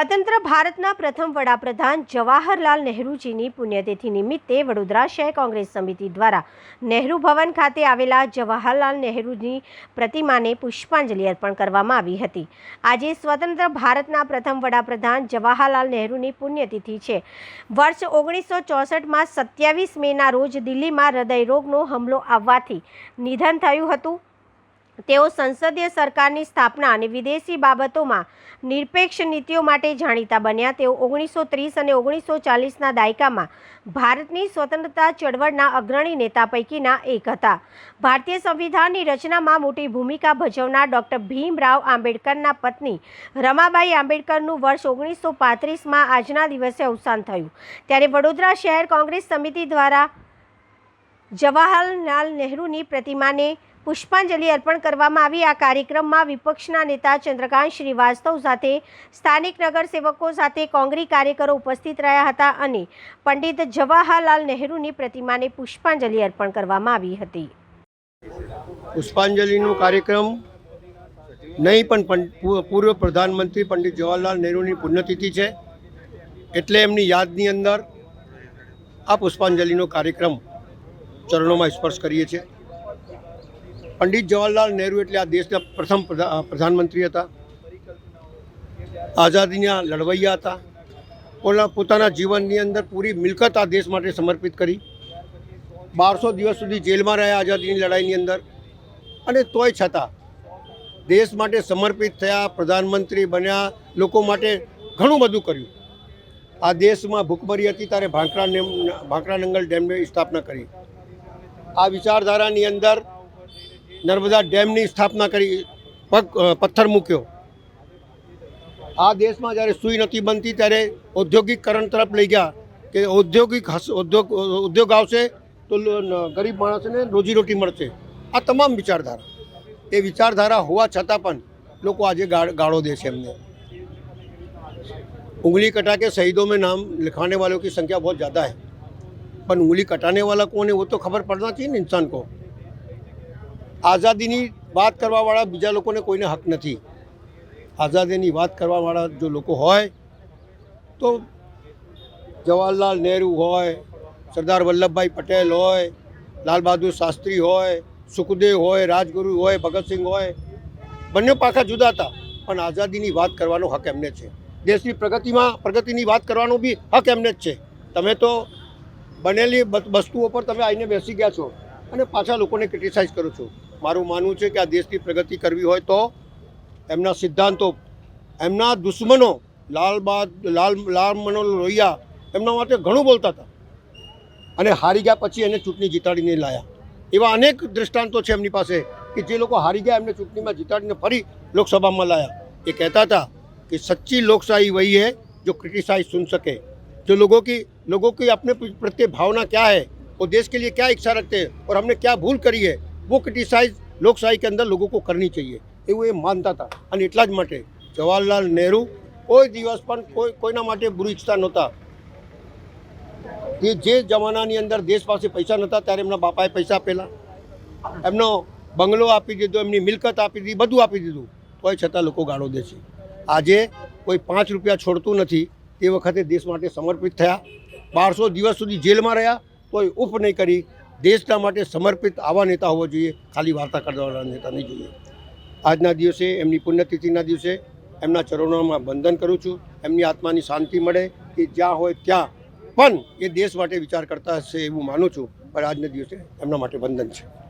સ્વતંત્ર ભારતના પ્રથમ વડાપ્રધાન જવાહરલાલ નહેરુજીની પુણ્યતિથિ નિમિત્તે વડોદરા શહેર કોંગ્રેસ સમિતિ દ્વારા નહેરુ ભવન ખાતે આવેલા જવાહરલાલ નહેરુની પ્રતિમાને પુષ્પાંજલિ અર્પણ કરવામાં આવી હતી. આજે સ્વતંત્ર ભારતના પ્રથમ વડાપ્રધાન જવાહરલાલ નહેરુની પુણ્યતિથિ છે. વર્ષ ઓગણીસો ચોસઠમાં સત્યાવીસ મેના રોજ દિલ્હીમાં હૃદયરોગનો હુમલો આવવાથી નિધન થયું હતું. તેઓ સંસદીય સરકારની સ્થાપના અને વિદેશી બાબતોમાં નિરપેક્ષ નીતિઓ માટે જાણીતા બન્યા. તેઓ ઓગણીસો ત્રીસ અને ઓગણીસો ચાલીસના દાયકામાં ભારતની સ્વતંત્રતા ચળવળના અગ્રણી નેતા પૈકીના એક હતા. ભારતીય સંવિધાનની રચનામાં મોટી ભૂમિકા ભજવનાર ડૉક્ટર ભીમરાવ આંબેડકરના પત્ની રમાબાઈ આંબેડકરનું વર્ષ ઓગણીસો પાંત્રીસમાં આજના દિવસે અવસાન થયું. ત્યારે વડોદરા શહેર કોંગ્રેસ સમિતિ દ્વારા જવાહરલાલ નહેરુની પ્રતિમાને પુષ્પાંજલિ અર્પણ કરવામાં આવી. આ કાર્યક્રમમાં વિપક્ષના નેતા ચંદ્રકાંત શ્રીવાસ્તવ સાથે, સ્થાનિક નગરસેવકો સાથે કોંગ્રી કાર્યકરો ઉપસ્થિત રહ્યા હતા અને પંડિત જવાહરલાલ નહેરુની પ્રતિમાને પુષ્પાંજલિ અર્પણ કરવામાં આવી હતી. પુષ્પાંજલિનો કાર્યક્રમ નહીં, પણ પૂર્વ પ્રધાનમંત્રી પંડિત જવાહરલાલ નહેરુની પુણ્યતિથિ છે. એટલે એમની યાદની અંદર આ પુષ્પાંજલિનો કાર્યક્રમ ચરણોમાં સ્પર્શ કરીએ છીએ. પંડિત જવાહરલાલ નહેરુ એટલે આ દેશના પ્રથમ પ્રધા- પ્રધાનમંત્રી હતા. આઝાદીના લડવૈયા હતા. પોલા પોતાના જીવનની અંદર પૂરી મિલકત આ દેશ માટે સમર્પિત કરી. બારસો દિવસ સુધી જેલમાં રહ્યા આઝાદીની લડાઈની અંદર. અને તોય છતાં દેશ માટે સમર્પિત થયા, પ્રધાનમંત્રી બન્યા, લોકો માટે ઘણું બધું કર્યું. આ દેશમાં ભૂખમરી હતી ત્યારે ભાંકરા ભાંકરા નંગલ ડેમની સ્થાપના કરી. આ વિચારધારાની અંદર નર્મદા ડેમની સ્થાપના કરી પગ અ, પથ્થર મૂક્યો આ દેશમાં જ્યારે સુઈ નથી બનતી ત્યારે ઔદ્યોગિકકરણ તરફ લઈ ગયા કે ઔદ્યોગિક હસ- ઉદ્યોગ ઉદ્યોગ આવશે તો લો- ન- ગરીબ માણસને રોજીરોટી મળશે આ તમામ વિચારધારા એ વિચારધારા હોવા છતાં પણ લોકો આજે ગાળ- ગાળો દે છે એમને उंगली कटा के शहीदों में नाम लिखाने वालों की संख्या बहुत ज़्यादा है पर उंगली कटाने वाला कौन है वो तो खबर पड़ना चाहिए ને इंसान को આઝાદીની વાત કરવાવાળા બીજા લોકોને કોઈને હક નથી આઝાદીની વાત કરવાવાળા જો લોકો હોય તો જવાહરલાલ નહેરુ હોય સરદાર વલ્લભભાઈ પટેલ હોય લાલ બહાદુર શાસ્ત્રી હોય સુખદેવ હોય રાજગુરુ હોય ભગતસિંહ હોય બંને પાખા જુદા હતા પણ આઝાદીની વાત કરવાનો હક એમને છે દેશની પ્રગતિમાં પ્રગતિની વાત કરવાનો બી હક એમને જ છે તમે તો બનેલી વસ્તુઓ પર તમે આવીને બેસી ગયા છો અને પાછા લોકોને ક્રિટિસાઇઝ કરો છો. મારું માનવું છે કે આ દેશની પ્રગતિ કરવી હોય તો એમના સિદ્ધાંતો, એમના દુશ્મનો, લાલબાદ લાલ લાલ મનોહર લોહિયા એમના માટે ઘણું બોલતા હતા. અને હારી ગયા પછી એને ચૂંટણી જીતાડીને લાયા. એવા અનેક દ્રષ્ટાંતો છે એમની પાસે કે જે લોકો હારી ગયા એમને ચૂંટણીમાં જીતાડીને ફરી લોકસભામાં લાયા. એ કહેતા હતા કે સચ્ચી લોકશાહી વહી હે જો ક્રિટિસાઇઝ સુન શકે. जो लोगों की लोगों की अपने प्रत्यय भावना क्या है वो देश के लिए क्या इच्छा रखते हैं और हमने क्या भूल करी है वो क्रिटिसाइज લોકશાહી કે અંદર લોકો को કરવી चाहिए એવું એ માનતા હતા અને એટલા જ માટે જવાહરલાલ નહેરુ કોઈ દિવસ પણ કોઈ કોઈના માટે બુરી ઈચ્છતા નહોતા એ જે જમાનાની અંદર દેશ પાસે પૈસા નહોતા ત્યારે એમના બાપાએ પૈસા આપેલા એમનો બંગલો આપી દીધો એમની મિલકત આપી દીધી બધું આપી દીધું તોય છતાં લોકો ગાળો દે છે આજે કોઈ પાંચ રૂપિયા છોડતું નથી તે વખતે દેશ માટે સમર્પિત થયા. બારસો દિવસ સુધી જેલમાં રહ્યા, તોય ઉફ નહીં કરી. દેશના માટે સમર્પિત આવા નેતા હોવા જોઈએ. ખાલી વાર્તા કરવાના નેતા નહીં જોઈએ. આજના દિવસે, એમની પુણ્યતિથિના દિવસે, એમના ચરણોમાં બંધન કરું છું. એમની આત્માની શાંતિ મળે કે જ્યાં હોય ત્યાં. પણ એ દેશ માટે વિચાર કરતા હશે એવું માનું છું. પણ આજના દિવસે એમના માટે બંધન છે.